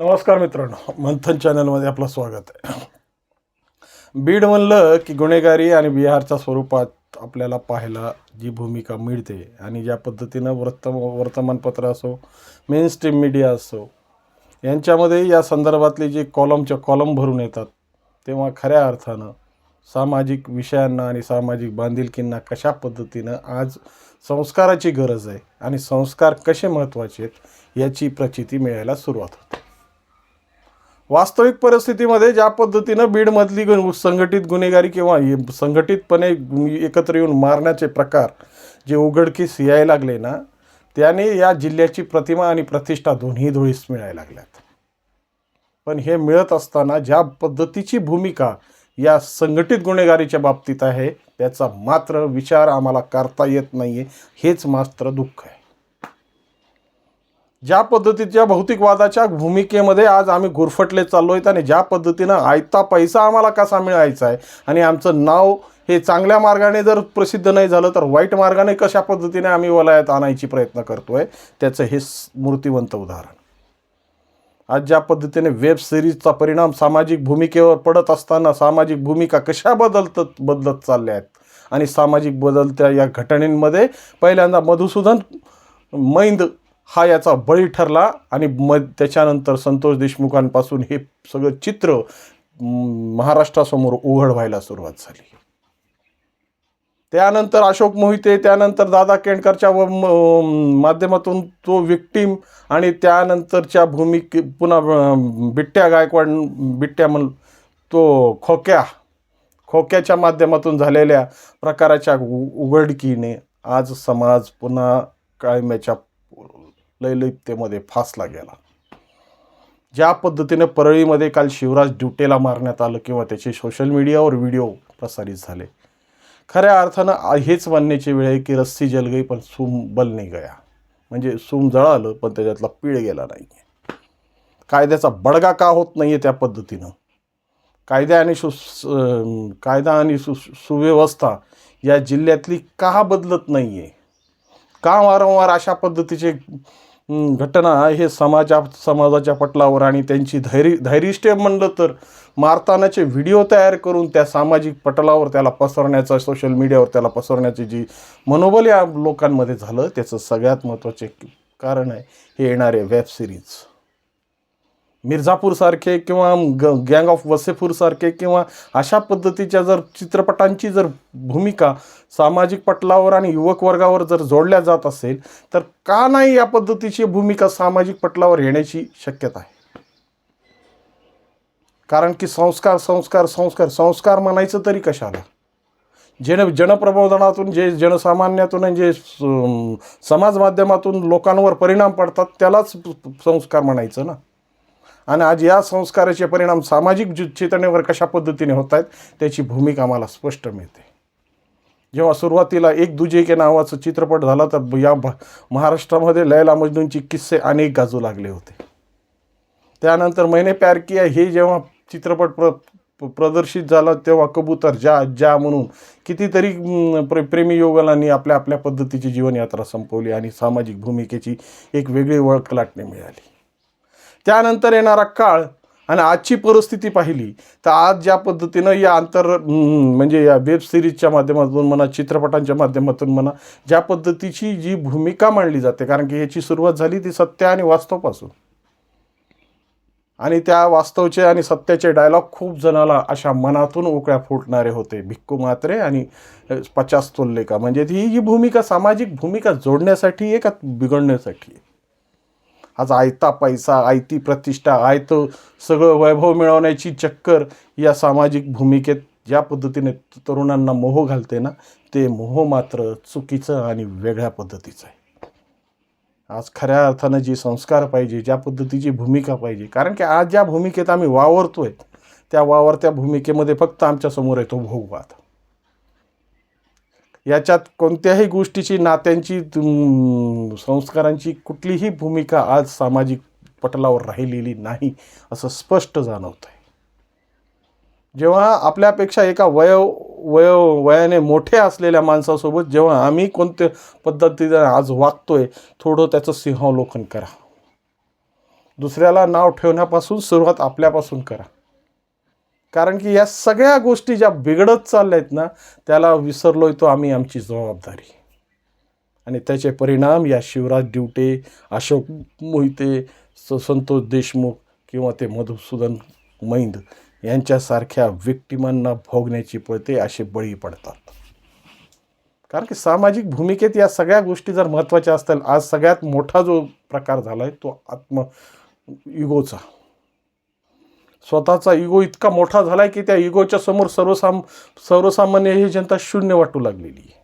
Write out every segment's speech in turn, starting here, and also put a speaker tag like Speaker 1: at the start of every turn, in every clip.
Speaker 1: नमस्कार मित्रांनो मंथन चॅनलमध्ये आपलं स्वागत आहे. बीड म्हणलं की गुन्हेगारी आणि बिहारच्या स्वरूपात आपल्याला पाहायला जी भूमिका मिळते आणि ज्या पद्धतीनं वृत्त वर्तमानपत्र असो मेन स्ट्रीम मीडिया असो यांच्यामध्ये या संदर्भातले जे कॉलमच्या कॉलम भरून येतात तेव्हा खऱ्या अर्थानं सामाजिक विषयांना आणि सामाजिक बांधिलकींना कशा पद्धतीनं आज संस्काराची गरज आहे आणि संस्कार कसे महत्त्वाचे आहेत याची प्रचिती मिळायला सुरुवात होते. वास्तविक परिस्थितीमध्ये ज्या पद्धतीनं बीडमधली गुन संघटित गुन्हेगारी किंवा संघटितपणे एकत्र येऊन मारण्याचे प्रकार जे उघडकीस यायला लागले ना त्याने या जिल्ह्याची प्रतिमा आणि प्रतिष्ठा दोन्ही धुळीस मिळायला लागल्यात. पण हे मिळत असताना ज्या पद्धतीची भूमिका या संघटित गुन्हेगारीच्या बाबतीत आहे त्याचा मात्र विचार आम्हाला करता येत नाही आहे हेच मात्र दुःख आहे. ज्या पद्धतीच्या भौतिकवादाच्या भूमिकेमध्ये आज आम्ही गुरफटले चाललो आहेत आणि ज्या पद्धतीनं आयता पैसा आम्हाला कसा मिळायचा आहे आणि आमचं नाव हे चांगल्या मार्गाने जर प्रसिद्ध नाही झालं तर वाईट मार्गाने कशा पद्धतीने आम्ही वलयात आणायची प्रयत्न करतो आहे त्याचं हे मूर्तिवंत उदाहरण. आज ज्या पद्धतीने वेब सिरीजचा परिणाम सामाजिक भूमिकेवर पडत असताना सामाजिक भूमिका कशा बदलत बदलत चालल्या आहेत आणि सामाजिक बदलत्या या घटनेमध्ये पहिल्यांदा मधुसूदन मैंद हा याचा बळी ठरला आणि मग त्याच्यानंतर संतोष देशमुखांपासून हे सगळं चित्र महाराष्ट्रासमोर उघड व्हायला सुरुवात झाली. त्यानंतर अशोक मोहिते त्यानंतर दादा केंडकरच्या व माध्यमातून तो विक्टीम आणि त्यानंतरच्या भूमिके पुन्हा बिट्ट्या गायकवाड बिट्ट्या म्हण तो खोक्या खोक्याच्या माध्यमातून झालेल्या प्रकाराच्या उ- उघडकीने आज समाज पुन्हा कायम्याच्या लयलिप्तेमध्ये फासला गेला. ज्या पद्धतीने परळीमध्ये काल शिवराज ड्युटेला मारण्यात आलं किंवा त्याचे सोशल मीडियावर व्हिडिओ प्रसारित झाले. खऱ्या अर्थानं हेच म्हणण्याची वेळ आहे की रस्सी जल गई पण सूम बल नाही गया. म्हणजे सूम जळालं पण त्याच्यातला पीळ गेला नाही कायद्याचा बडगा का होत नाही आहे त्या पद्धतीनं? कायदा आणि सु कायदा आणि सु सुव्यवस्था या जिल्ह्यातली का बदलत नाही आहे का वारंवार अशा पद्धतीचे घटना हे समाजा समाजाच्या पटलावर आणि त्यांची धैर्य धैर्यष्ट म्हणलं तर. मारतानाचे व्हिडिओ तयार करून त्या सामाजिक पटलावर त्याला पसरण्याचं सोशल मीडियावर त्याला पसरण्याची जी मनोबल या लोकांमध्ये झालं त्याचं सगळ्यात महत्त्वाचे कारण आहे हे येणारे वेब सिरीज मिर्झापूरसारखे किंवा ग गँग ऑफ वसेपूरसारखे किंवा अशा पद्धतीच्या जर चित्रपटांची जर भूमिका सामाजिक पटलावर आणि युवक वर्गावर जर जोडल्या जात असेल तर का नाही या पद्धतीची भूमिका सामाजिक पटलावर येण्याची शक्यता आहे? कारण की संस्कार संस्कार संस्कार संस्कार म्हणायचं तरी कशाला? जन जनप्रबोधनातून जे जनसामान्यातून आणि जे समाज माध्यमातून लोकांवर परिणाम पडतात त्यालाच संस्कार म्हणायचं ना? आणि आज या संस्काराचे परिणाम सामाजिक चेतनेवर कशा पद्धतीने होत आहेत त्याची भूमिका आम्हाला स्पष्ट मिळते. जेव्हा सुरुवातीला एक दुजे के नावाचं चित्रपट झाला तर या भा महाराष्ट्रामध्ये लैला मजनूंची किस्से अनेक गाजू लागले होते. त्यानंतर महिने प्यार किया हे जेव्हा चित्रपट प्र प- प्रदर्शित झाला तेव्हा कबूतर जा जा म्हणून कितीतरी प्रे प्रेमी योगलांनी आपल्या आपल्या पद्धतीची जीवनयात्रा संपवली आणि सामाजिक भूमिकेची एक वेगळी ओळख लाटणे मिळाली. त्यानंतर येणारा काळ आणि आजची परिस्थिती पाहिली तर आज ज्या पद्धतीनं या आंतर म्हणजे या वेब सिरीजच्या माध्यमातून म्हणा चित्रपटांच्या माध्यमातून म्हणा ज्या पद्धतीची जी भूमिका मांडली जाते कारण की ह्याची सुरुवात झाली ती सत्य आणि वास्तवपासून. आणि त्या वास्तवचे आणि सत्याचे डायलॉग खूप जणाला अशा मनातून उकळ्या फुटणारे होते भिक्कू मात्रे आणि पचास तोल्लेका. म्हणजे ती जी भूमिका सामाजिक भूमिका जोडण्यासाठी आहे का बिघडण्यासाठी. आहे आज आयता पैसा आयती प्रतिष्ठा आयतं सगळं वैभव मिळवण्याची चक्कर या सामाजिक भूमिकेत ज्या पद्धतीने तरुणांना मोह घालते ना ते मोह मात्र चुकीचं आणि वेगळ्या पद्धतीचं आहे. आज खऱ्या अर्थानं जी संस्कार पाहिजे ज्या पद्धतीची भूमिका पाहिजे कारण की आज ज्या भूमिकेत आम्ही वावरतोय त्या वावरत्या भूमिकेमध्ये फक्त आमच्यासमोर येतो भोगवाद. याच्यात कोणत्याही गोष्टीची नात्यांची संस्कारांची कुठलीही भूमिका आज सामाजिक पटलावर राहिलेली नाही असं स्पष्ट जाणवत आहे जेव्हा आपल्यापेक्षा एका वय वय वयाने मोठे असलेल्या माणसासोबत जेव्हा आम्ही कोणत्या पद्धतीने आज वागतोय थोडं त्याचं सिंहावलोकन करा. दुसऱ्याला नाव ठेवण्यापासून सुरुवात आपल्यापासून करा. कारण की या सगळ्या गोष्टी ज्या बिघडत चालल्या आहेत ना त्याला विसरलोय तो आम्ही आमची जबाबदारी. आणि त्याचे परिणाम या शिवराज दिवटे अशोक मोहिते स संतोष देशमुख किंवा ते मधुसूदन मैंद यांच्यासारख्या व्यक्तिमांना भोगण्याची पळते असे बळी पडतात. कारण की सामाजिक भूमिकेत या सगळ्या गोष्टी जर महत्त्वाच्या असतील आज सगळ्यात मोठा जो प्रकार झाला आहे तो आत्म युगोचा स्वतःचा इगो इतका मोठा झाला आहे की त्या इगोच्या समोर सर्वसाम सर्वसामान्य ही जनता शून्य वाटू लागलेली आहे.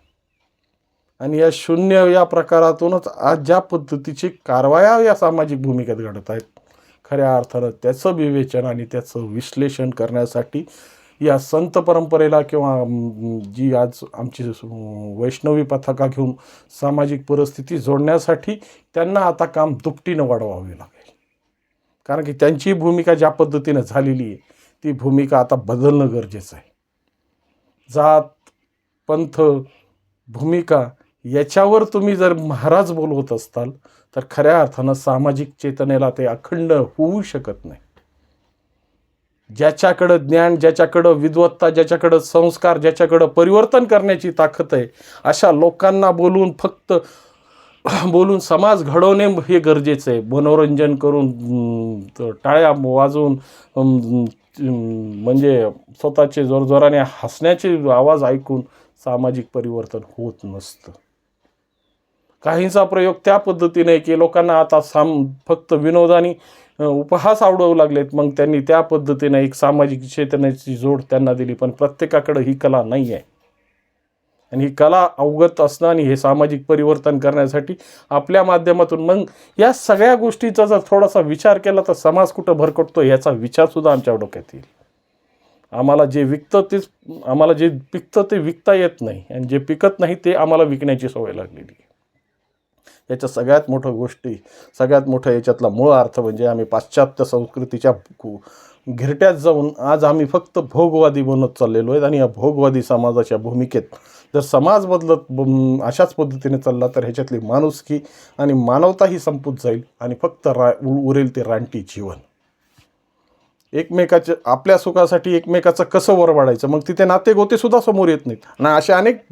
Speaker 1: आणि या शून्य या प्रकारातूनच आज ज्या पद्धतीची कारवाया या सामाजिक भूमिकेत घडत आहेत खऱ्या अर्थानं त्याचं विवेचन आणि त्याचं विश्लेषण करण्यासाठी या संत परंपरेला किंवा जी आज आमची वैष्णवी पथका घेऊन सामाजिक परिस्थिती जोडण्यासाठी त्यांना आता काम दुपटीनं वाढवावे लागेल. कारण की त्यांची भूमिका ज्या पद्धतीनं झालेली आहे ती भूमिका आता बदलणं गरजेचं आहे. जात पंथ भूमिका याच्यावर तुम्ही जर महाराज बोलवत असताल तर खऱ्या अर्थानं सामाजिक चेतनेला ते अखंड होऊ शकत नाही ज्याच्याकडं ज्ञान ज्याच्याकडं विद्वत्ता ज्याच्याकडं संस्कार ज्याच्याकडं परिवर्तन करण्याची ताकद आहे अशा लोकांना बोलून फक्त बोलून समाज घडवणे हे गरजेचं आहे. मनोरंजन करून टाळ्या वाजवून म्हणजे स्वतःचे जोरजोराने हसण्याचे आवाज ऐकून सामाजिक परिवर्तन होत नसतं. काहींचा प्रयोग त्या पद्धतीने की लोकांना आता साम फक्त विनोदाने उपहास आवडवू लागलेत. मग त्यांनी त्या पद्धतीने एक सामाजिक चेतनेची जोड त्यांना दिली. पण प्रत्येकाकडे ही कला नाही आहे आणि ही कला अवगत असणं आणि हे सामाजिक परिवर्तन करण्यासाठी आपल्या माध्यमातून. मग या सगळ्या गोष्टीचा जर थोडासा विचार केला तर समाज कुठं भरकटतो याचा विचारसुद्धा आमच्या डोक्यात येईल. आम्हाला जे विकतं तेच आम्हाला जे पिकतं ते विकता येत नाही आणि जे पिकत नाही ते आम्हाला विकण्याची सवय लागलेली आहे. याच्या सगळ्यात मोठं गोष्टी सगळ्यात मोठं याच्यातला मूळ अर्थ म्हणजे आम्ही पाश्चात्य संस्कृतीच्या घिरट्यात जाऊन आज आम्ही फक्त भोगवादी बनत चाललेलो आहेत आणि या भोगवादी समाजाच्या भूमिकेत जर समाज बदलत अशाच पद्धतीने चालला तर ह्याच्यातली माणुसकी आणि मानवताही संपूत जाईल आणि फक्त रा उरेल ते रानटी जीवन. एकमेकाच्या आपल्या सुखासाठी एकमेकाचं कसं वर वाढायचं? मग तिथे नाते गोतेसुद्धा समोर येत नाहीत. आणि असे अनेक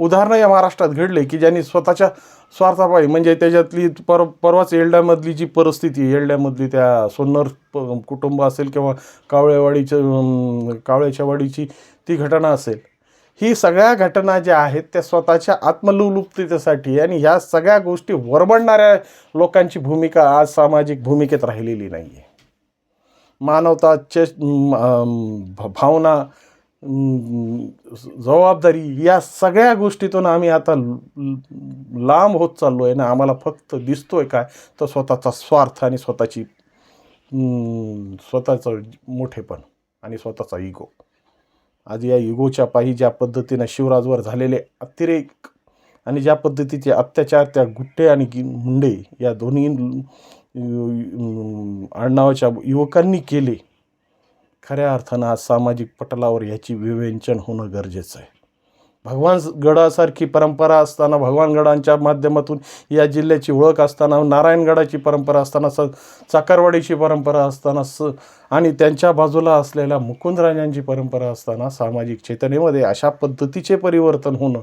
Speaker 1: उदाहरणं या महाराष्ट्रात घडले की ज्यांनी स्वतःच्या स्वार्थापायी म्हणजे त्याच्यातली पर परवाच येल्ड्यामधली जी परिस्थिती येल्ड्यामधली त्या सोन्नर प- कुटुंब असेल किंवा कावळेवाडीच्या कावळ्याच्या वाडीची ती घटना असेल ही सगळ्या घटना ज्या आहेत त्या स्वतःच्या आत्मलुलुप्ततेसाठी आणि ह्या सगळ्या गोष्टी वरबडणाऱ्या लोकांची भूमिका आज सामाजिक भूमिकेत राहिलेली नाही आहे मानवताचे भ- भावना जबाबदारी या सगळ्या गोष्टीतून आम्ही आता ल- लांब होत चाललो आहे ना आम्हाला फक्त दिसतोय काय? तर स्वतःचा स्वार्थ आणि स्वतःची स्वतःचं मोठेपण आणि स्वतःचा इगो आज या युगोच्या पायी ज्या पद्धतीनं शिवराजवर झालेले अतिरेक आणि ज्या पद्धतीचे अत्याचार त्या गुट्टे आणि गि- मुंडे या दोन्ही आडनावाच्या युवकांनी केले खऱ्या अर्थानं आज सामाजिक पटलावर याची विवेचन होणं गरजेचं आहे. भगवान गडासारखी परंपरा असताना भगवानगडांच्या माध्यमातून या जिल्ह्याची ओळख असताना नारायणगडाची परंपरा असताना स चाकारवाडीची परंपरा असताना स आणि त्यांच्या बाजूला असलेल्या मुकुंदराजांची परंपरा असताना सामाजिक चेतनेमध्ये अशा पद्धतीचे परिवर्तन होणं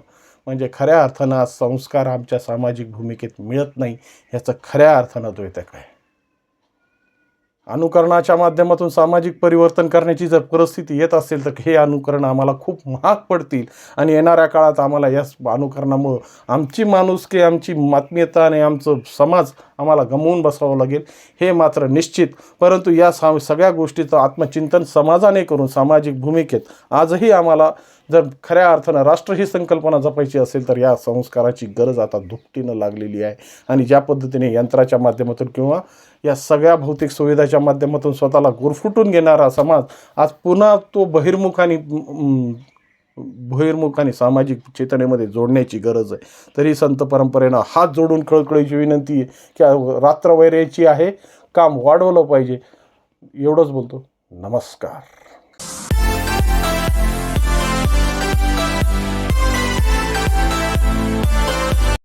Speaker 1: म्हणजे खऱ्या अर्थानं आज संस्कार आमच्या सामाजिक भूमिकेत मिळत नाही याचं खऱ्या अर्थानं द्वैतक आहे अनुकरणाच्या माध्यमातून सामाजिक परिवर्तन करण्याची जर परिस्थिती येत असेल तर हे अनुकरण आम्हाला खूप महाग पडतील. आणि येणाऱ्या काळात आम्हाला या अनुकरणामुळं आमची माणुसकी आमची आत्मीयता आणि आमचं समाज आम्हाला गमवून बसावं लागेल हे मात्र निश्चित. परंतु या सा सगळ्या गोष्टीचं आत्मचिंतन समाजाने करून सामाजिक भूमिकेत आजही आम्हाला जर खऱ्या अर्थानं राष्ट्र ही संकल्पना जपायची असेल तर या संस्काराची गरज आता दुपटीनं लागलेली आहे. आणि ज्या पद्धतीने यंत्राच्या माध्यमातून किंवा या सगळ्या भौतिक सुविधाच्या माध्यमातून स्वतःला गुरफुटून घेणारा समाज आज पुन्हा तो बहिर्मुख आणि बहिर्मुख आणि सामाजिक चेतनेमध्ये जोडण्याची गरज आहे. तरी संत परंपरेनं हात जोडून कळकळीची विनंती आहे की रात्र वैरायची आहे काम वाढवलं पाहिजे. एवढंच बोलतो. नमस्कार.